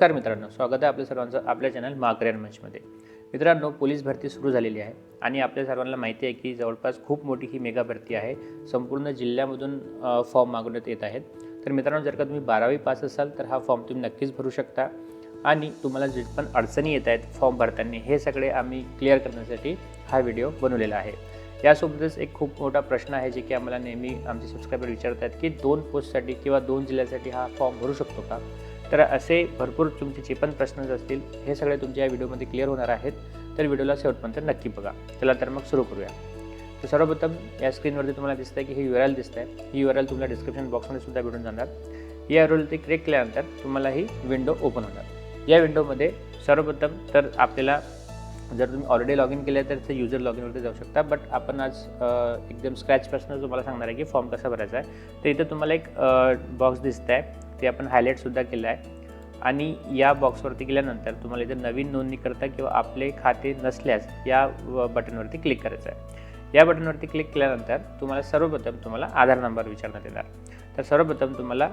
नमस्कार मित्रांनो स्वागत आहे आपल्या सर्वांचं आपल्या चॅनल माकरेन मंचमध्ये. मित्रांनो पोलीस भरती सुरू झालेली आहे आणि आपल्या सर्वांना माहिती आहे की जवळपास खूप मोठी ही मेगा भरती आहे. संपूर्ण जिल्ह्यामधून फॉर्म मागवण्यात येत आहेत. तर मित्रांनो जर का तुम्ही बारावी पास असाल तर हा फॉर्म तुम्ही नक्कीच भरू शकता. आणि तुम्हाला जे पण अडचणी येत आहेत फॉर्म भरताना हे सगळे आम्ही क्लिअर करण्यासाठी हा व्हिडिओ बनवलेला आहे. यासोबतच एक खूप मोठा प्रश्न आहे जे की आम्हाला नेहमी आमचे सबस्क्रायबर आहेत की दोन पोस्टसाठी किंवा दोन जिल्ह्यासाठी हा फॉर्म भरू शकतो का? तर असे भरपूर तुमचे जे पण प्रश्न असतील हे सगळे तुमच्या या व्हिडिओमध्ये क्लिअर होणार आहेत. तर व्हिडिओला शेवटपर्यंत नक्की बघा. चला तर मग सुरू करूया. तर सर्वप्रथम या स्क्रीनवरती तुम्हाला दिसतं आहे की ही यू आर एल दिसतं आहे ही यू आर एल तुम्हाला डिस्क्रिप्शन बॉक्समध्ये सुद्धा भेटून जाणार. या यू ते क्लिक केल्यानंतर तुम्हाला ही विंडो ओपन होणार. या विंडोमध्ये सर्वप्रथम तर आपल्याला जर तुम्ही ऑलरेडी लॉग इन केलं तर ते युजर लॉग इनवरती जाऊ शकता. बट आपण आज एकदम स्क्रॅचपासून तुम्हाला सांगणार आहे की फॉर्म कसा भरायचा आहे. तर इथं तुम्हाला एक बॉक्स दिसत आहे ते आपण हायलाईटसुद्धा केलं आहे. आणि या बॉक्सवरती गेल्यानंतर तुम्हाला इथं नवीन नोंदणी करता किंवा आपले खाते नसल्यास या बटनवरती क्लिक करायचं आहे या बटनवरती क्लिक केल्यानंतर तुम्हाला सर्वप्रथम तुम्हाला आधार नंबर विचारण्यात येणार. तर सर्वप्रथम तुम्हाला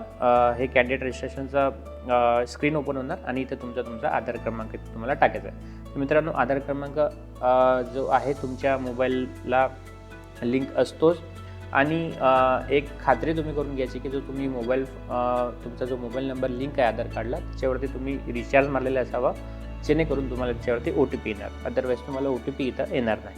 हे कॅन्डिडेट रजिस्ट्रेशनचा स्क्रीन ओपन होणार आणि इथं तुमचा तुमचा आधार क्रमांक तुम्हाला टाकायचा आहे. तर मित्रांनो आधार क्रमांक जो आहे तुमच्या मोबाईलला लिंक असतोच. आणि एक खात्री तुम्ही करून घ्यायची की जो तुम्ही मोबाईल तुमचा जो मोबाईल नंबर लिंक आहे आधार कार्डला त्याच्यावरती तुम्ही रिचार्ज मारलेला असावा जेणेकरून तुम्हाला त्याच्यावरती ओ टी पी येणार. अदरवाईज तुम्हाला ओ टी पी इथं येणार नाही.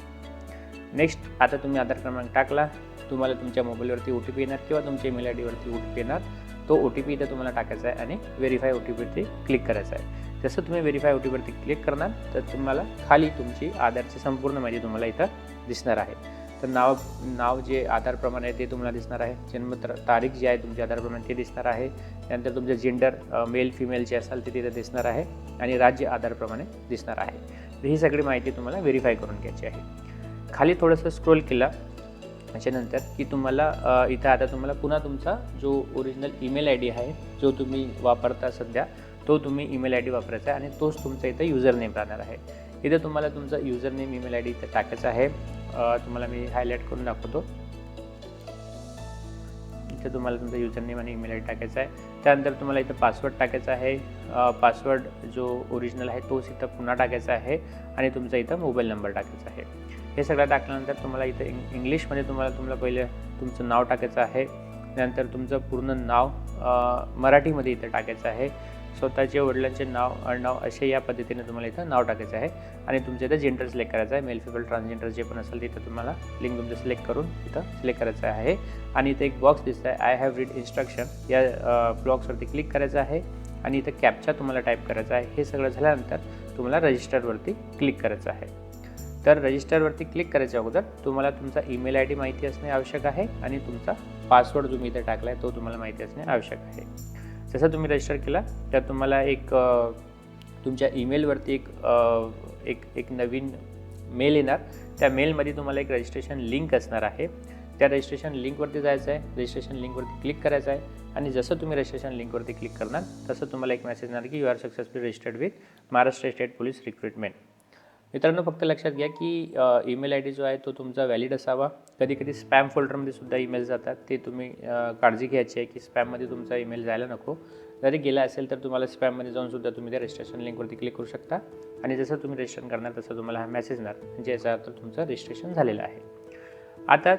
नेक्स्ट आता तुम्ही आधार क्रमांक टाकला तुम्हाला तुमच्या मोबाईलवरती ओ टी पी येणार किंवा तुमच्या ईमेल आय डीवरती ओ टी पी येणार. तो ओ टी पी इथं तुम्हाला टाकायचा आहे आणि व्हेरीफाय ओ टी पीवरती क्लिक करायचा आहे. जसं तुम्ही व्हेरीफाय ओ टी पीवरती क्लिक करणार तर तुम्हाला खाली तुमची आधारची संपूर्ण माहिती तुम्हाला इथं दिसणार आहे. तर नाव नाव जे आधारप्रमाणे आहे ते तुम्हाला दिसणार आहे. जन्म तारीख जी आहे तुमच्या आधारप्रमाणे ते दिसणार आहे. त्यानंतर तुमचं जेंडर मेल फिमेल जे असाल ते तिथे दिसणार आहे आणि राज्य आधारप्रमाणे दिसणार आहे. तर ही सगळी माहिती तुम्हाला व्हेरीफाय करून घ्यायची आहे. खाली थोडंसं स्क्रोल केला. त्याच्यानंतर की तुम्हाला इथं आता तुम्हाला पुन्हा तुमचा जो ओरिजिनल ईमेल आय डी आहे जो तुम्ही वापरता सध्या तो तुम्ही ईमेल आय डी वापरायचा आहे आणि तोच तुमचा इथं युजर नेम राहणार आहे. इथं तुम्हाला तुमचा user name email I D इथं टाकायचा आहे. तुम्हाला मी हायलाईट करून दाखवतो. इथं तुम्हाला तुमचा युजर नेम आणि ईमेल आय टाकायचा आहे. त्यानंतर तुम्हाला इथं पासवर्ड टाकायचा आहे. पासवर्ड जो ओरिजिनल आहे तोच इथं पुन्हा टाकायचा आहे आणि तुमचा इथं मोबाईल नंबर टाकायचा आहे. हे सगळं टाकल्यानंतर तुम्हाला इथं इंग इंग्लिशमध्ये तुम्हाला तुम्हाला पहिले तुमचं नाव टाकायचं आहे. त्यानंतर तुमचं पूर्ण नाव मराठीमध्ये इथं टाकायचं आहे. स्वतःचे वडिलांचे नाव आडनाव असे या पद्धतीने तुम्हाला इथं नाव टाकायचं आहे. आणि तुमचं इथं जेंडर सिलेक्ट करायचं आहे. मेल फिमेल ट्रान्सजेंडर जे पण असेल तिथं तुम्हाला लिंक तुमचं सिलेक्ट करून इथं सिलेक्ट करायचं आहे. आणि इथं एक बॉक्स दिसत आहे आय हॅव रीड इन्स्ट्रक्शन या ब्लॉक्सवरती क्लिक करायचं आहे. आणि इथं कॅपचा तुम्हाला टाईप करायचा आहे. हे सगळं झाल्यानंतर तुम्हाला रजिस्टरवरती क्लिक करायचं आहे. तर रजिस्टरवरती क्लिक करायच्या अगोदर तुम्हाला तुमचा ईमेल आय डी माहिती असणे आवश्यक आहे. आणि तुमचा पासवर्ड तुम्ही इथे टाकला आहे तो तुम्हाला माहिती असणे आवश्यक आहे. जसं तुम्ही रजिस्टर केला तर तुम्हाला एक तुमच्या ईमेलवरती एक एक एक नवीन मेल येणार. त्या मेलमध्ये तुम्हाला एक रजिस्ट्रेशन लिंक असणार आहे. त्या रजिस्ट्रेशन लिंकवरती जायचं आहे. रजिस्ट्रेशन लिंकवरती क्लिक करायचं आहे. आणि जसं तुम्ही रजिस्ट्रेशन लिंकवरती क्लिक करणार तसं तुम्हाला एक मेसेज येणार की you are successfully registered with Maharashtra state police recruitment मित्रांनो फक्त लक्षात घ्या की ईमेल आय डी जो आहे तो तुमचा व्हॅलिड असावा. कधी कधी स्पॅम फोल्डरमध्ये सुद्धा ईमेल जातात. ते तुम्ही काळजी घ्यायची आहे की स्पॅममध्ये तुमचा ईमेल जायला नको. जरी गेला असेल तर तुम्हाला स्पॅममध्ये जाऊन सुद्धा तुम्ही त्या रजिस्ट्रेशन लिंकवरती क्लिक करू शकता. आणि जसं तुम्ही रजिस्ट्रेशन करणार तसं तुम्हाला हा मेसेज येणार. म्हणजे याचा अर्थ तुमचं रजिस्ट्रेशन झालेलं आहे. आता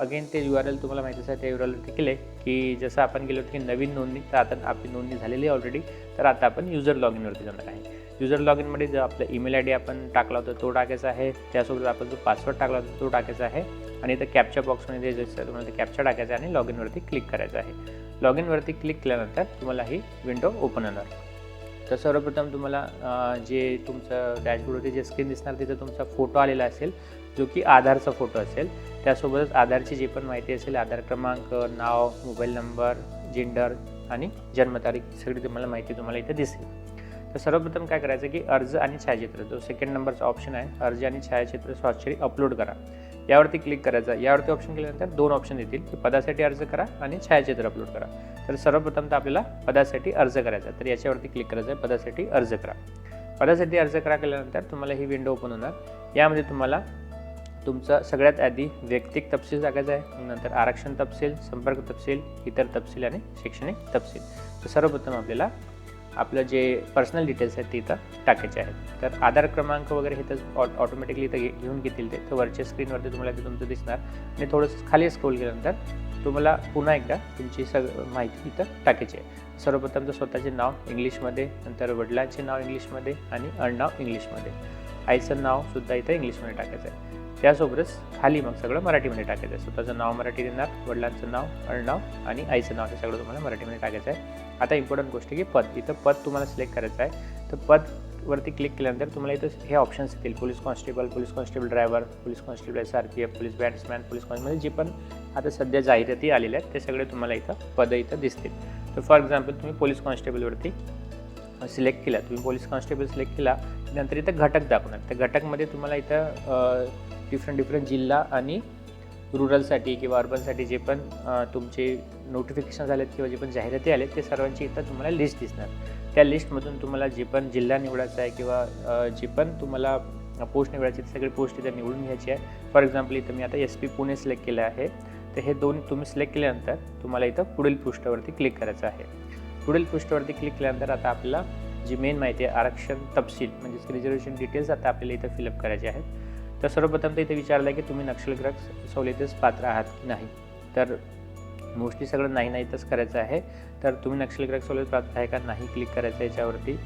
अगेन ते यू आर एल तुम्हाला माहितीच आहे त्या यू आर एलवरती केले की जसं आपण गेलो होतो की नवीन नोंदणी तर आता आपली नोंदणी झालेली आहे ऑलरेडी तर आता आपण युजर लॉग इनवरती जाणार आहे. युजर लॉग इनमध्ये जो आपला ईमेल आय डी आपण टाकला होता तो टाकायचा आहे. त्यासोबत आपण जो पासवर्ड टाकला होता तो टाकायचा आहे. आणि इथं कॅप्चर बॉक्समध्ये जसं तुम्हाला ते कॅपचा टाकायचा आहे आणि लॉग इनवरती क्लिक करायचं आहे. लॉग इनवरती क्लिक केल्यानंतर तुम्हाला ही विंडो ओपन होणार. तर सर्वप्रथम तुम्हाला जे तुमचं डॅशबोर्डवरती जे स्क्रीन दिसणार तिथं तुमचा फोटो आलेला असेल जो की आधारचा फोटो असेल. त्यासोबतच आधारची जी पण माहिती असेल आधार क्रमांक नाव मोबाईल नंबर जेंडर आणि जन्मतारीख सगळी तुम्हाला माहिती तुम्हाला इथे दिसेल. तर सर्वप्रथम काय करायचं की अर्ज आणि छायाचित्र जो सेकंड नंबरचा ऑप्शन आहे अर्ज आणि छायाचित्र स्वाक्षरी अपलोड करा. यावरती क्लिक करायचा. यावरती ऑप्शन केल्यानंतर दोन ऑप्शन येतील की पदासाठी अर्ज करा आणि छायाचित्र अपलोड करा. तर सर्वप्रथम तर आपल्याला पदासाठी अर्ज करायचा आहे. तर याच्यावरती क्लिक करायचं आहे पदासाठी अर्ज करा. पदासाठी अर्ज करा केल्यानंतर तुम्हाला ही विंडो ओपन होणार. यामध्ये तुम्हाला तुमचा सगळ्यात आधी वैयक्तिक तपशील टाकायचा आहे. नंतर आरक्षण तपशील संपर्क तपशील इतर तपशील आणि शैक्षणिक तपशील. तर सर्वप्रथम आपल्याला आपलं जे पर्सनल डिटेल्स आहेत ते इथं टाकायचे आहेत. तर आधार क्रमांक वगैरे हे तर ऑ ऑटोमॅटिकली इथं घेऊन घेतील ते. तर वरच्या स्क्रीनवरती तुम्हाला ते तुमचं दिसणार. आणि थोडंसं खाली स्क्रोल केल्यानंतर तुम्हाला पुन्हा एकदा तुमची सग माहिती इथं टाकायची आहे. सर्वप्रथम तर स्वतःचे नाव इंग्लिशमध्ये नंतर वडिलांचे नाव इंग्लिशमध्ये आणि अडनाव इंग्लिशमध्ये. आईचं नावसुद्धा इथं इंग्लिशमध्ये टाकायचं आहे. त्यासोबतच खाली मग सगळं मराठीमध्ये टाकायचं आहे. स्वतःचं नाव मराठी देणार वडिलांचं नाव अडनाव आणि आईचं नाव हे सगळं तुम्हाला मराठीमध्ये टाकायचं आहे. आता इम्पॉर्टंट गोष्ट की पद. इथं पद तुम्हाला सिलेक्ट करायचं आहे. तर पद वरती क्लिक केल्यानंतर तुम्हाला इथं हे ऑप्शन्स येतील. Police constable police constable driver police constable S R P F police batsman police constable जे पण आता सध्या जाहिराती आलेल्या आहेत ते सगळे तुम्हाला इथं पदं इथं दिसतील. तर फॉर एक्झाम्पल तुम्ही पोलीस कॉन्स्टेबलवरती सिलेक्ट केला. तुम्ही पोलीस कॉन्स्टेबल सिलेक्ट केला नंतर इथं घटक दाखवणार. त्या घटकमध्ये तुम्हाला इथं डिफरंट डिफरंट जिल्हा आणि रुरलसाठी किंवा अर्बनसाठी जे पण तुमचे नोटिफिकेशन झालेत किंवा जे पण जाहिराती आलेत ते सर्वांची इथं तुम्हाला लिस्ट दिसणार. त्या लिस्टमधून तुम्हाला जे पण जिल्हा निवडायचा आहे किंवा जे पण तुम्हाला पोस्ट निवडायची ते सगळे पोस्ट इथं निवडून घ्यायची आहे फॉर एक्झाम्पल इथं मी आता एस पी पुणे सिलेक्ट केलं आहे. तर हे दोन तुम्ही सिलेक्ट केल्यानंतर तुम्हाला इथं पुढील पृष्ठावरती क्लिक करायचं आहे. पुढील पृष्ठावरती क्लिक केल्यानंतर आता आपल्याला जी मेन माहिती आहे आरक्षण तपशील म्हणजेच रिझर्वेशन डिटेल्स आता आपल्याला इथं फिलअप करायचे आहेत. तर सर्वप्रथम तर इथे विचारलं आहे की तुम्ही नक्षलग्रह सवलतीस पात्र आहात की नाही? तर मोस्टली सगळं नाही नाही तसं करायचं आहे. तर तुम्ही नक्षलग्रह सवलत पात्र आहे का नाही क्लिक करायचं आहे याच्यावरती.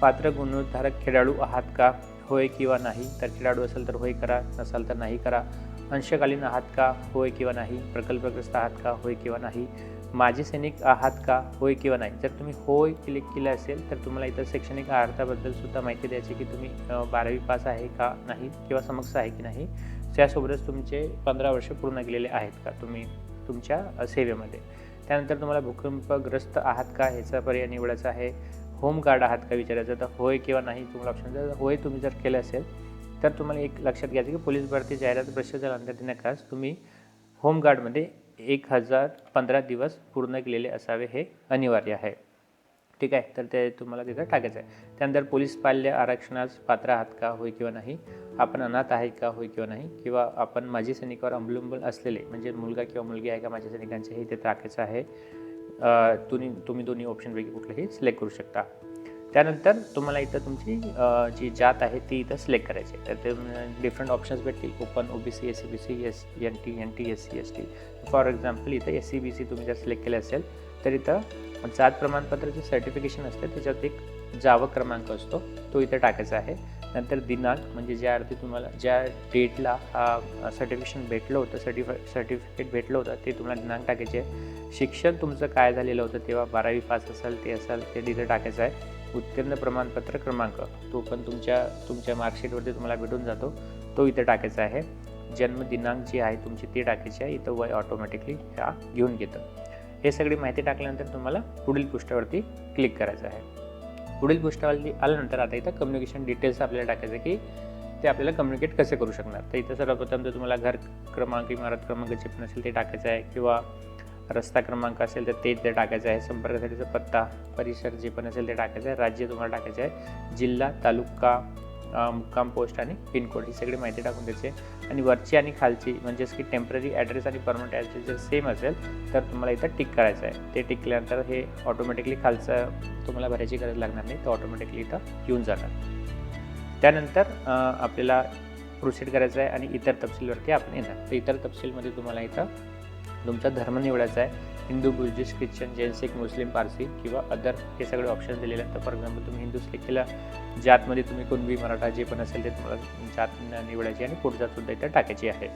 पात्र गुणवत्ताधारक खेळाडू आहात का? होय किंवा नाही? तर खेळाडू असेल तर होय करा नसाल तर नाही करा. अंशकालीन आहात का? होय किंवा नाही? प्रकल्पग्रस्त आहात का? होय किंवा नाही? माझे सैनिक आहात का? होय किंवा नाही? जर तुम्ही होय क्लिक केलं असेल तर तुम्हाला इतर शैक्षणिक अर्थाबद्दल सुद्धा माहिती द्यायची की तुम्ही बारावी पास आहे का नाही किंवा समक्ष आहे की नाही? त्यासोबतच तुमचे पंधरा वर्ष पूर्ण केलेले आहेत का? तुम्ही तुमच्या सेवेमध्ये. त्यानंतर तुम्हाला भूकंपग्रस्त आहात का? ह्याचा पर्याय निवडायचा आहे. होम गार्ड आहात का? विचारायचं तर होय किंवा नाही तुम्हाला ऑप्शन जर होय तुम्ही जर केलं असेल तर तुम्हाला एक लक्षात घ्यायचं की पोलीस भरती जाहिरात प्रसिद्ध झाल्यानंतर नकास तुम्ही होमगार्डमध्ये एक हजार पंधरा दिवस पूर्ण केलेले असावे हे अनिवार्य आहे. ठीक आहे? तर ते तुम्हाला तिथं टाकायचं आहे. त्यानंतर पोलीस पाल्य आरक्षणास पात्र आहात का होय किंवा नाही? आपण अनाथ आहे का होय किंवा नाही? किंवा आपण माजी सैनिकावर अवलंबून असलेले म्हणजे मुलगा किंवा मुलगी आहे का माझ्या सैनिकांचे हे ते टाकायचं आहे. तुम्ही तुम्ही दोन्ही ऑप्शनपैकी कुठलेही सिलेक्ट करू शकता. त्यानंतर तुम्हाला इथं तुमची जी जात आहे ती इथं सिलेक्ट करायची आहे. तर ते डिफरंट ऑप्शन्स भेटतील. Open O B C S C B C S N T N T S C S T for example इथं एस सी बी सी तुम्ही जर सिलेक्ट केले असेल तर इथं जात प्रमाणपत्राचे सर्टिफिकेशन असते. त्याच्यात एक जावं क्रमांक असतो. तो इथं टाकायचा आहे. नंतर दिनांक म्हणजे ज्या अर्थी तुम्हाला ज्या डेटला हा सर्टिफिकेशन भेटलं होतं सर्टिफा सर्टिफिकेट भेटलं होतं ते तुम्हाला दिनांक टाकायचे आहे. शिक्षण तुमचं काय झालेलं होतं तेव्हा बारावी पास असाल ते असाल ते तिथं टाकायचं आहे. उत्तीर्ण प्रमाणपत्र क्रमांक. तो पण तुमच्या तुमच्या मार्कशीटवरती तुम्हाला भेटून जातो. तो इथे टाकायचा आहे. जन्मदिनांक जी आहे तुमची ती टाकायची आहे. इथं वय ऑटोमॅटिकली ह्या घेऊन घेतं. हे सगळी माहिती टाकल्यानंतर तुम्हाला पुढील पृष्ठावरती क्लिक करायचं आहे. पुढील पृष्ठावरती आल्यानंतर आता इथं कम्युनिकेशन डिटेल्स आपल्याला टाकायचं की ते आपल्याला कम्युनिकेट कसे करू शकणार. तर इथं सर्वप्रथम तर तुम्हाला घर क्रमांक इमारत क्रमांक जे पण असेल ते टाकायचं आहे किंवा रस्ता क्रमांक असेल तर ते इथे टाकायचं आहे. संपर्कासाठीचा पत्ता परिसर जे पण असेल ते टाकायचं आहे. राज्य तुम्हाला टाकायचं आहे. जिल्हा तालुका मुक्काम पोस्ट आणि पिनकोड ही सगळी माहिती टाकून द्यायची आणि वरची आणि खालची म्हणजेच की टेंपररी ॲड्रेस आणि परमनंट ॲड्रेस जर सेम असेल तर तुम्हाला इथं टिक करायचं आहे. ते टिक केल्यानंतर हे ऑटोमॅटिकली खालचं तुम्हाला भरायची गरज लागणार नाही. तर ऑटोमॅटिकली इथं येऊन जाणार. त्यानंतर आपल्याला प्रोसीड करायचं आहे आणि इतर तपशीलवरती आपण येणार. तर इतर तपशीलमध्ये तुम्हाला इथं तुमचा धर्म निवडायचा आहे. Hindu Buddhist Christian Jain Sikh Muslim Parsi किंवा अदर हे सगळे ऑप्शन दिलेले आहेत. तर फॉर एक्झाम्पल तुम्ही हिंदू केला जातमध्ये तुम्ही कुणबी मराठा जे पण असेल ते तुम्हाला जात निवडायची आणि पुढचा सुद्धा इथं टाकायची आहे.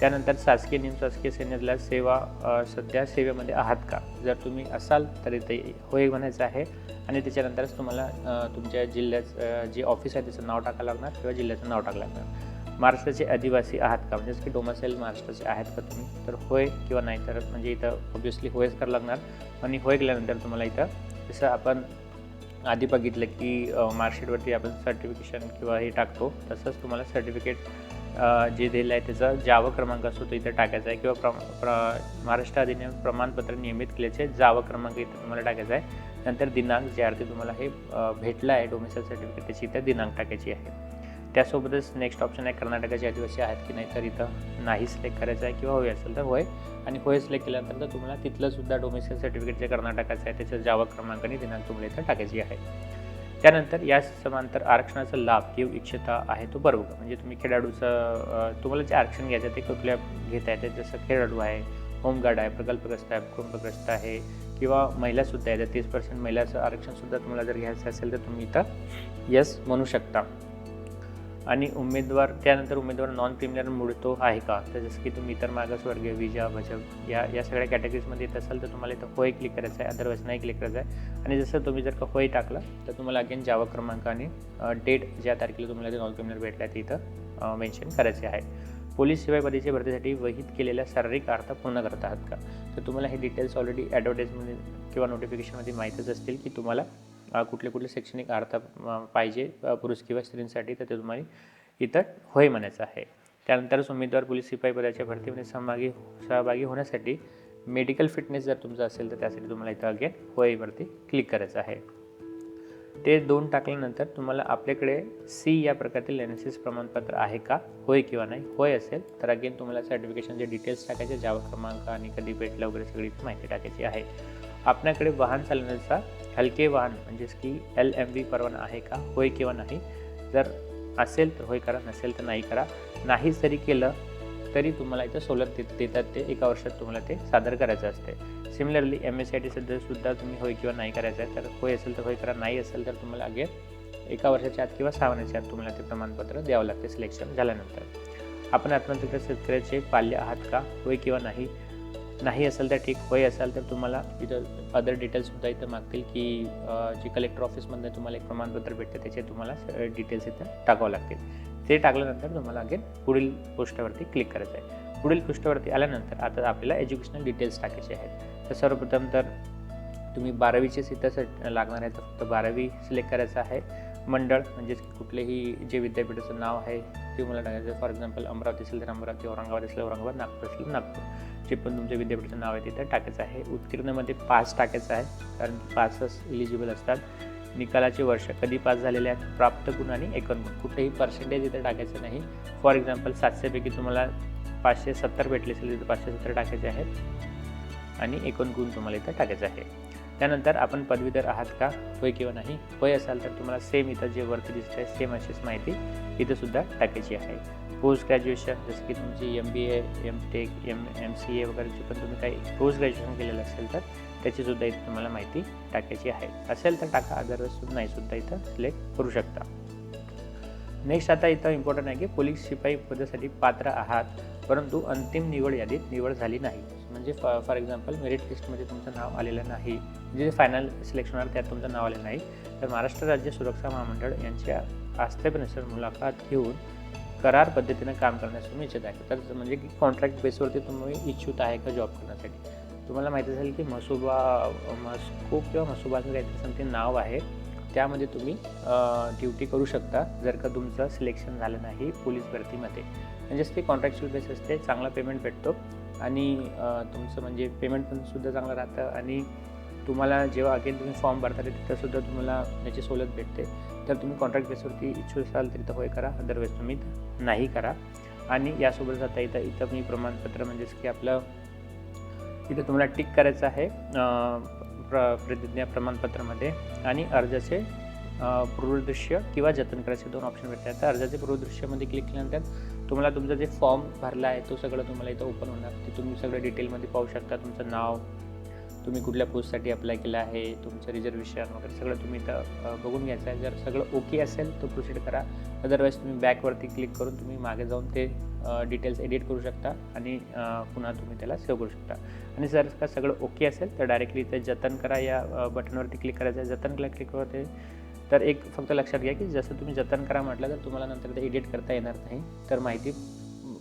त्यानंतर शासकीय निमशासकीय सैन्यातल्या सेवा सध्या सेवेमध्ये आहात का? जर तुम्ही असाल तर इथे होय म्हणायचं आहे. आणि त्याच्यानंतरच तुम्हाला तुमच्या जिल्ह्याचं जे ऑफिस आहे त्याचं नाव टाकावं लागणार किंवा जिल्ह्याचं नाव टाकावं लागणार. महाराष्ट्राचे आदिवासी आहात का? म्हणजेच की डोमासेल महाराष्ट्राचे आहेत का तुम्ही? तर होय किंवा नाही तर म्हणजे इथं ऑब्विसली होयच करावं लागणार. आणि होय गेल्यानंतर तुम्हाला इथं जसं आपण आधी बघितलं की मार्कशीटवरती आपण सर्टिफिकेशन किंवा हे टाकतो तसंच तुम्हाला सर्टिफिकेट जे दिलं आहे त्याचा जावं क्रमांक असतो तो इथं टाकायचा आहे. किंवा प्र प्र महाराष्ट्र अधिनियम प्रमाणपत्र नियमित केल्याचे जावं क्रमांक इथं तुम्हाला टाकायचा आहे. नंतर दिनांक ज्या अर्थी तुम्हाला हे भेटलं आहे डोमेसाईल सर्टिफिकेट त्याची इथं दिनांक टाकायची आहे. त्यासोबतच नेक्स्ट ऑप्शन आहे कर्नाटकाचे आदिवासी आहेत की नाही तर इथं नाही सिलेक्ट करायचं आहे किंवा होय असेल तर होय. आणि होय सिलेक्ट केल्यानंतर तुम्हाला तिथलं सुद्धा सर्टिफिकेट जे कर्नाटकाचं आहे त्याचं जावा क्रमांक आणि दिनांक तुम्हाला इथं टाकायची आहे. त्यानंतर या समांतर आरक्षणाचा लाभ घेऊ इच्छिता आहे तो बरोबर. म्हणजे तुम्ही खेळाडूचं तुम्हाला जे आरक्षण घ्यायचं आहे ते कुठल्या घेता येते? जसं खेळाडू आहे होमगार्ड आहे प्रकल्पग्रस्त आहे कुटुंबग्रस्त आहे किंवा महिलासुद्धा आहे तीस पर्सेंट महिलाचं आरक्षणसुद्धा तुम्हाला जर घ्यायचं असेल तर तुम्ही इथं यस म्हणू शकता. आणि उमेदवार त्यानंतर उमेदवार नॉन प्रीमियर मिळतो आहे का? तर जसं की तुम्ही इतर मागासवर्गीय विजा बचत या या सगळ्या कॅटेगरीजमध्ये येत असाल तर तुम्हाला इथं होय क्लिक करायचं आहे. अदरवाईज नाही क्लिक करायचं आहे. आणि जसं तुम्ही जर का होय टाकला तर तुम्हाला अगेन जावा क्रमांक आणि डेट ज्या तारखेला तुम्हाला ते नॉन प्रीमियर भेटला ते इथं मेन्शन करायचे आहे. पोलीस सेवा पदाच्या भरतीसाठी वहीत केलेल्या शारीरिक अर्थ पूर्ण करत आहात का? तर तुम्हाला हे डिटेल्स ऑलरेडी ॲडव्हर्टाईजमध्ये किंवा नोटिफिकेशनमध्ये माहीतच असतील की तुम्हाला कुठले कुठले शैक्षणिक अर्थ पाहिजे पुरुष किंवा स्त्रींसाठी तर ते तुम्हाला इथं होय म्हणायचं आहे. त्यानंतरच उमेदवार पोलीस शिपाई पदाच्या भरतीमध्ये सहभागी हो, सहभागी होण्यासाठी मेडिकल फिटनेस जर तुमचं असेल तर त्यासाठी तुम्हाला इथं अगेन होयवरती क्लिक करायचं आहे. ते दोन टाकल्यानंतर तुम्हाला आपल्याकडे सी या प्रकारतील एन एस एस प्रमाणपत्र आहे का? होय किंवा नाही? होय असेल तर अगेन तुम्हाला सर्टिफिकेशनचे डिटेल्स टाकायचे जावा क्रमांक आणि कधी भेटलं वगैरे सगळी माहिती टाकायची आहे. आपल्याकडे वाहन चालवण्याचा हलके वाहन म्हणजेच की एल एम व्ही परवाना आहे का? होय किंवा नाही? जर असेल तर होय करा नसेल तर नाही करा. नाही जरी केलं तरी तुम्हाला इथं सवलत देत देतात ते. एका वर्षात तुम्हाला ते सादर करायचं असते. Similarly M S C I T सध्या सुद्धा तुम्ही होय किंवा नाही करायचं आहे. तर होय असेल तर होय करा नाही असेल तर तुम्हाला अगेन एका वर्षाच्या आत किंवा सहा महिन्याच्या आत तुम्हाला ते प्रमाणपत्र द्यावं लागते सिलेक्शन झाल्यानंतर. आपण आत्महत्या शेतकऱ्याचे पाल्य आहात का? होय किंवा नाही? नाही असेल तर ठीक होय असेल तर तुम्हाला इथं अदर डिटेल्ससुद्धा इथं मागतील की जे कलेक्टर ऑफिसमध्ये तुम्हाला एक प्रमाणपत्र भेटतं त्याचे तुम्हाला डिटेल्स इथं टाकावं लागतील. ते टाकल्यानंतर तुम्हाला अगेन पुढील पोस्टावरती क्लिक करायचं आहे. पुढील पृष्ठावरती आल्यानंतर आता आपल्याला एज्युकेशनल डिटेल्स टाकायचे आहेत. तर सर्वप्रथम तर तुम्ही बारावीचेच इथं लागणार आहे. तर फक्त बारावी सिलेक्ट करायचं आहे. मंडळ म्हणजेच कुठलेही जे विद्यापीठाचं नाव आहे तुम्हाला टाकायचं. फॉर एक्झाम्पल अमरावती असेल तर अमरावती औरंगाबाद असेल औरंगाबाद नागपूर असेल नागपूर. जे पण तुमच्या विद्यापीठाचं नाव आहे तिथं टाकायचं आहे. उत्तीर्णमध्ये पास टाकायचं आहे कारण पासच इलिजिबल असतात. निकालाचे वर्ष कधी पास झालेले आहेत? प्राप्त गुण आणि एकूण गुण. कुठेही पर्सेंटेज इथं टाकायचं नाही. फॉर एक्झाम्पल सातशेपैकी तुम्हाला पाचशे सत्तर भेटले असेल तिथे पाचशे सत्तर टाकायचे आहेत. आणि एकूण गुण तुम्हाला इथं टाकायचं आहे. त्यानंतर आपण पदवीधर आहात का? होय किंवा नाही? होय असाल तर तुम्हाला सेम इथं जे वरती दिसत आहे सेम अशीच माहिती इथं सुद्धा टाकायची आहे. पोस्ट ग्रॅज्युएशन जसं की तुमची M B A M tech M M C A वगैरेची पण तुम्ही काही पोस्ट ग्रॅज्युएशन केलेलं असेल तर त्याचीसुद्धा इथं तुम्हाला माहिती टाकायची आहे. असेल तर टाका अदरवाईज नाही सुद्धा इथं सिलेक्ट करू शकता. नेक्स्ट आता इथं इम्पॉर्टंट आहे की पोलीस शिपाई पदासाठी पात्र आहात परंतु अंतिम निवड यादीत निवड झाली नाही. म्हणजे फॉर एक्झाम्पल मेरिट लिस्टमध्ये तुमचं नाव आलेलं नाही जे फायनल सिलेक्शन होणार त्यात तुमचं नाव आलेलं नाही तर महाराष्ट्र राज्य सुरक्षा महामंडळ यांच्या आस्थेपनुसार मुलाखत घेऊन करार पद्धतीनं काम करण्यास तुम्ही इच्छित आहे. तर म्हणजे की कॉन्ट्रॅक्ट बेसवरती तुम्ही इच्छुक आहे का जॉब करण्यासाठी? तुम्हाला माहिती असेल की मसुबा मस्कोप किंवा मसुबाचं काहीतरी समथिंग नाव आहे त्यामध्ये तुम्ही ड्युटी करू शकता जर का तुमचं सिलेक्शन झालं नाही पोलीस भरतीमध्ये. म्हणजेच ते कॉन्ट्रॅक्च्युअल बेस असते चांगला पेमेंट भेटतो. आणि तुमचं म्हणजे पेमेंट पण सुद्धा चांगलं राहतं आणि तुम्हाला जेव्हा अगेन तुम्ही फॉर्म भरता तिथंसुद्धा तुम्हाला याची सवलत भेटते. तर तुम्ही कॉन्ट्रॅक्ट बेसवरती इच्छुक असाल तर इथं होय करा. अदरवाईज तुम्ही नाही करा. आणि यासोबत आता इथं इथं मी प्रमाणपत्र म्हणजेच की आपलं इथं तुम्हाला टिक करायचं आहे प्र प्रतिज्ञा प्रमाणपत्रामध्ये. आणि अर्जाचे पूर्वदृश्य किंवा जतन करायचे दोन ऑप्शन भेटतात. तर अर्जाचे पूर्वदृश्यामध्ये क्लिक केल्यानंतर तुम्हाला तुमचा जे फॉर्म भरला आहे तो सगळं तुम्हाला इथं ओपन होणार. ते तुम्ही सगळं डिटेलमध्ये पाहू शकता तुमचं नाव तुम्ही कुठल्या पोस्टसाठी अप्लाय केलं आहे तुमचं रिझर्वेशन वगैरे सगळं तुम्ही इथं बघून घ्यायचं आहे. जर सगळं ओके असेल तर प्रोसीड करा. अदरवाईज तुम्ही बॅकवरती क्लिक करून तुम्ही मागे जाऊन ते डिटेल्स एडिट करू शकता आणि पुन्हा तुम्ही त्याला सेव्ह करू शकता. आणि जर का सगळं ओके असेल तर डायरेक्टली इथं जतन करा या बटनवरती क्लिक करायचं आहे. जतन करा क्लिक करते तर एक फक्त लक्षात घ्या की जसं तुम्ही जतन करा म्हटलं तर तुम्हाला नंतर ते एडिट करता येणार नाही. तर माहिती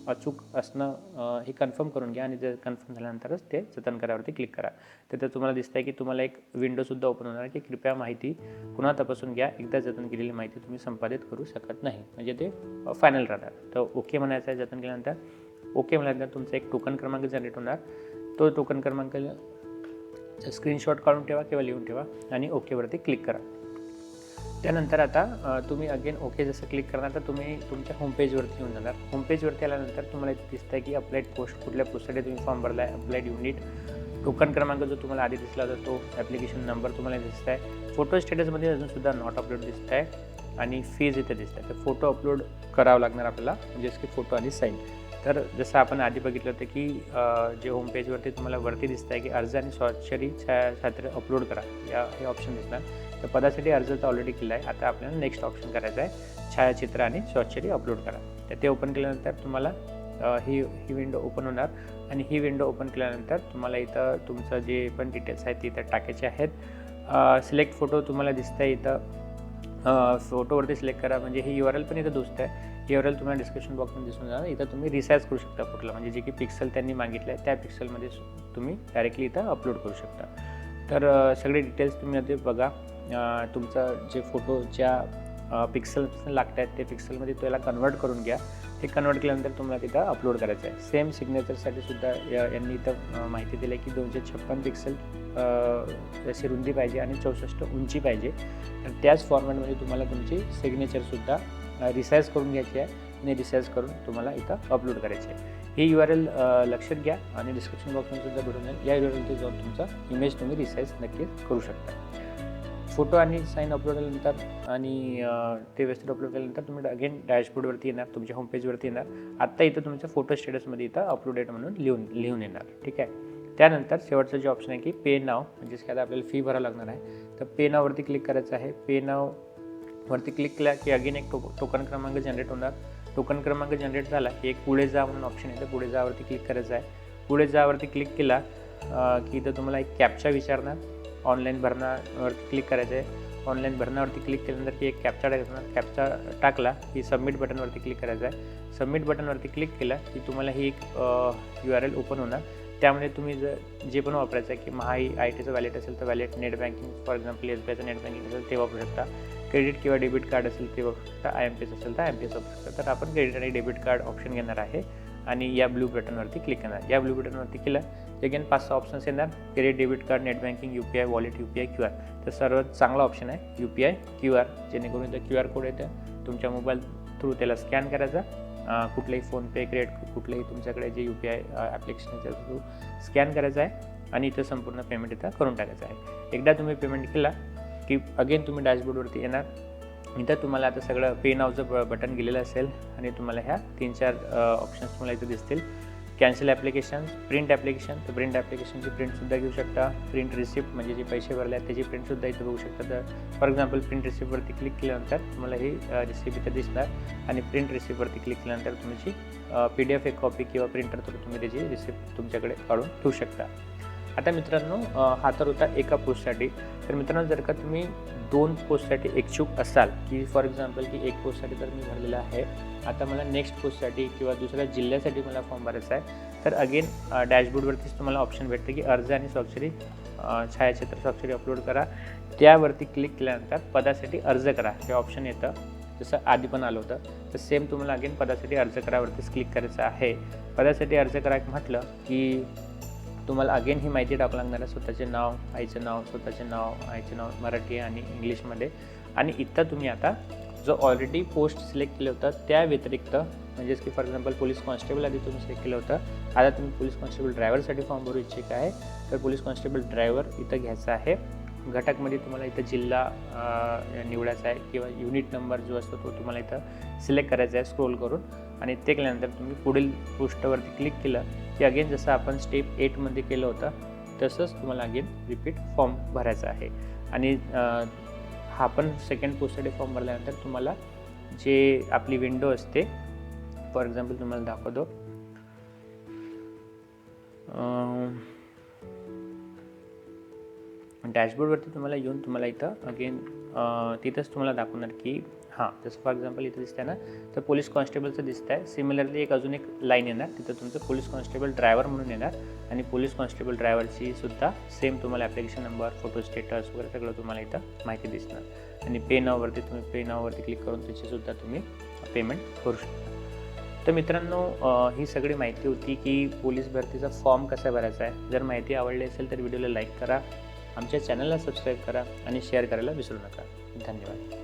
अचूक असणं हे कन्फर्म करून घ्या आणि जर कन्फर्म झाल्यानंतरच ते जतन करावरती क्लिक करा. तिथं तुम्हाला दिसतं आहे की तुम्हाला एक विंडोसुद्धा ओपन होणार की कृपया माहिती पुन्हा तपासून घ्या. एकदा जतन केलेली माहिती तुम्ही संपादित करू शकत नाही. म्हणजे ते फायनल राहणार. तर ओके म्हणायचं आहे जतन केल्यानंतर. ओके म्हटल्यानंतर तुमचा एक टोकन क्रमांक जनरेट होणार. तो टोकन क्रमांक स्क्रीनशॉट काढून ठेवा किंवा लिहून ठेवा आणि ओकेवरती क्लिक करा. त्यानंतर आता तुम्ही अगेन ओके जसं क्लिक करणार तर तुम्ही तुमच्या होमपेजवरती येऊन जाणार. होमपेजवरती आल्यानंतर तुम्हाला इथे दिसतं आहे की अप्लाईड पोस्ट कुठल्या पोस्टसाठी तुम्ही फॉर्म भरला आहे अप्लाईड युनिट टोकन क्रमांक जो तुम्हाला आधी दिसला होता तो ॲप्लिकेशन नंबर तुम्हाला दिसत आहे फोटो स्टेटसमध्ये अजूनसुद्धा नॉट अपलोड दिसत आहे आणि फीज इथे दिसत आहे तर फोटो अपलोड करावं लागणार आपल्याला म्हणजेच की फोटो आणि साईन तर जसं आपण आधी बघितलं होतं की जे होम पेजवरती तुम्हाला वरती दिसत आहे की अर्ज आणि स्वाक्षरी छायाछात्र अपलोड करा. या हे ऑप्शन दिसणार. तर पदासाठी अर्ज तर ऑलरेडी केला आहे आता आपल्याला नेक्स्ट ऑप्शन करायचं आहे. छायाचित्र आणि स्वाक्षरी अपलोड करा. तर ते ओपन केल्यानंतर तुम्हाला ही ही विंडो ओपन होणार. आणि ही विंडो ओपन केल्यानंतर तुम्हाला इथं तुमचं जे पण डिटेल्स आहेत ते इथं टाकायचे आहेत. सिलेक्ट फोटो तुम्हाला दिसत आहे इथं फोटोवरती सिलेक्ट करा. म्हणजे ही यू आर एल पण इथं दोस्त आहे. यू आर एल तुम्हाला डिस्क्रिप्शन बॉक्समध्ये दिसून जाणार. इथं तुम्ही रिसाईज करू शकता फोटोला म्हणजे जे की पिक्सल त्यांनी मागितलं आहे त्या पिक्सलमध्ये तुम्ही डायरेक्टली इथं अपलोड करू शकता. तर सगळे डिटेल्स तुम्ही आता बघा. तुमचा जे फोटो ज्या पिक्सल लागत आहेत ते पिक्सलमध्ये त्याला कन्वर्ट करून घ्या. ते कन्वर्ट केल्यानंतर तुम्हाला तिथं अपलोड करायचं आहे. सेम सिग्नेचरसाठी सुद्धा यांनी इथं माहिती दिली आहे की दोनशे छप्पन पिक्सल अशी रुंदी पाहिजे आणि चौसष्ट उंची पाहिजे. तर त्याच फॉर्मॅटमध्ये तुम्हाला तुमची सिग्नेचरसुद्धा रिसाईज करून घ्यायची आहे आणि रिसाईज करून तुम्हाला इथं अपलोड करायची आहे. ही यू आर एल लक्षात घ्या आणि डिस्क्रिप्शन बॉक्समध्ये सुद्धा भेटून जाईल. या यू आर एलची जाऊन तुमचा इमेज तुम्ही रिसाईज नक्कीच करू शकता. फोटो आणि साईन अपलोड केल्यानंतर आणि ते व्यवस्थित अपलोड केल्यानंतर तुम्ही अगेन डॅशबोर्डवरती येणार तुमच्या होमपेजवरती येणार. आत्ता इथं तुमच्या फोटो स्टेटसमध्ये इथं अपलोडेट म्हणून लिहून लिहून येणार. ठीक आहे? त्यानंतर शेवटचं जे ऑप्शन आहे की पे नाव म्हणजेच काय आता आपल्याला फी भरावं लागणार आहे. तर पे नाववरती क्लिक करायचं आहे. पे नाववरती क्लिक केला की अगेन एक टोक टोकन क्रमांक जनरेट होणार. टोकन क्रमांक जनरेट झाला की एक पुढे जा म्हणून ऑप्शन येतं पुढे जावरती क्लिक करायचं आहे. पुढे जावरती क्लिक केला की इथं तुम्हाला एक कॅप्चा विचारणार. ऑनलाईन भरणावरती क्लिक करायचं आहे ऑनलाईन भरणावरती क्लिक केल्यानंतर ती एक कॅप्चा टाकायचा कॅप्चा टाकला की सबमिट बटनवरती क्लिक करायचं आहे सबमिट बटनवरती क्लिक केलं की तुम्हाला ही एक यू आर एल ओपन होणार. त्यामध्ये तुम्ही जर जे पण वापरायचं आहे की महाई आय टीचं वॅलेट असेल तर wallet net banking for example S B आयचं net banking असेल ते वापरू शकता. क्रेडिट किंवा डेबिट कार्ड असेल ते वापरू शकता. आय एम पी एस असेल तर आय एम पी एस वापरू शकता. तर आपण क्रेडिट आणि डेबिट कार्ड ऑप्शन घेणार आहे. आणि या ब्लू बटनवरती क्लिक करणार. या ब्लू बटनवरती केलं अगेन पाच सहा ऑप्शन्स येणार. Credit debit card net banking U P I wallet U P I Q R तर सर्वात चांगला ऑप्शन आहे U P I Q R जेणेकरून इथं क्यू आर कोड येतं. तुमच्या मोबाईल थ्रू त्याला स्कॅन करायचा. अं, कुठलंही फोनपे क्रेडिट कुठलंही तुमच्याकडे जे U P I application through scan करायचं आहे. आणि इथं संपूर्ण पेमेंट इथं करून टाकायचं आहे. एकदा तुम्ही पेमेंट केला की अगेन तुम्ही डॅशबोर्डवरती येणार. इथं तुम्हाला आता सगळं पे नावचं ब बटन गेलेलं असेल. आणि तुम्हाला ह्या तीन चार ऑप्शन्स तुम्हाला इथं दिसतील. कॅन्सल ॲप्लिकेशन प्रिंट ॲप्लिकेशन तर प्रिंट ॲप्लिकेशनची प्रिंटसुद्धा घेऊ शकता. प्रिंट रिसिप्ट म्हणजे जे पैसे भरले आहेत त्याची प्रिंटसुद्धा इथं बघू शकता. तर फॉर एक्झाम्पल प्रिंट रिसिप्टवरती क्लिक केल्यानंतर तुम्हाला ही रिसिप्ट इथं दिसणार. आणि प्रिंट रिसिप्टवरती क्लिक केल्यानंतर तुमची पी डी एफ एक कॉपी किंवा प्रिंटर थ्रू तुम्ही त्याची रिसिप्ट तुमच्याकडे काढून ठेवू शकता. आता मित्रांनो हा तर होता एका पोस्टसाठी. तर मित्रांनो जर का तुम्ही दोन पोस्टसाठी इच्छुक असाल की फॉर एक्झाम्पल की एक पोस्टसाठी तर मी भरलेला आहे. आता मला नेक्स्ट पोस्टसाठी किंवा दुसऱ्या जिल्ह्यासाठी मला फॉर्म भरायचा आहे. तर अगेन डॅशबोर्डवरतीच तुम्हाला ऑप्शन भेटते की अर्ज आणि स्वाक्षरी छायाचित्र स्वाक्षरी अपलोड करा. त्यावरती क्लिक केल्यानंतर पदासाठी अर्ज करा. हे ऑप्शन येतं. जसं आधी पण आलं होतं तर सेम तुम्हाला अगेन पदासाठी अर्ज करावरतीच क्लिक करायचं आहे. पदासाठी अर्ज करा म्हटलं की तुम्हाला अगेन ही माहिती टाकू लागणार आहे. स्वतःचे नाव आईचं नाव स्वतःचे नाव आईचे नाव मराठी आणि इंग्लिशमध्ये. आणि इथं तुम्ही आता जो ऑलरेडी पोस्ट सिलेक्ट केलं होतं त्या व्यतिरिक्त म्हणजेच की फॉर एक्झाम्पल पोलीस कॉन्स्टेबल आधी तुम्ही सिलेक्ट केलं होतं. आता तुम्ही पोलीस कॉन्स्टेबल ड्रायव्हरसाठी फॉर्म भरू इच्छित आहे. तर पोलीस कॉन्स्टेबल ड्रायव्हर इथं घ्यायचा आहे. घटकमध्ये तुम्हाला इथं जिल्हा निवडायचा आहे किंवा युनिट नंबर जो असतो तो तुम्हाला इथं सिलेक्ट करायचा आहे. स्क्रोल करून. आणि ते केल्यानंतर तुम्ही पुढील पृष्ठवरती क्लिक केलं की अगेन जसं आपण स्टेप एटमध्ये केलं होतं तसंच तुम्हाला अगेन रिपीट फॉर्म भरायचा आहे. आणि हा पण सेकंड पोस्टसाठी फॉर्म भरल्यानंतर तुम्हाला जे आपली विंडो असते फॉर एक्झाम्पल तुम्हाला दाखवतो. डॅशबोर्डवरती तुम्हाला येऊन तुम्हाला इथं अगेन तिथंच तुम्हाला दाखवणार की हां जसं फॉर एक्झाम्पल इथं दिसतंय ना तर पोलीस कॉन्स्टेबलचं दिसतं आहे सिमिलरली एक अजून एक लाईन येणार तिथं तुमचं पोलीस कॉन्स्टेबल ड्रायव्हर म्हणून येणार आणि पोलीस कॉन्स्टेबल ड्रायव्हरची सुद्धा सेम तुम्हाला ॲप्लिकेशन नंबर फोटो स्टेटस वगैरे सगळं तुम्हाला इथं माहिती दिसणार. आणि पे नाववरती तुम्ही पे नाववरती क्लिक करून त्याचीसुद्धा तुम्ही पेमेंट करू शकता. तर मित्रांनो ही सगळी माहिती होती की पोलीस भरतीचा फॉर्म कसा भरायचा आहे. जर माहिती आवडली असेल तर व्हिडिओला लाईक करा. आमच्या चॅनलला सबस्क्राईब करा आणि शेअर करायला विसरू नका. धन्यवाद.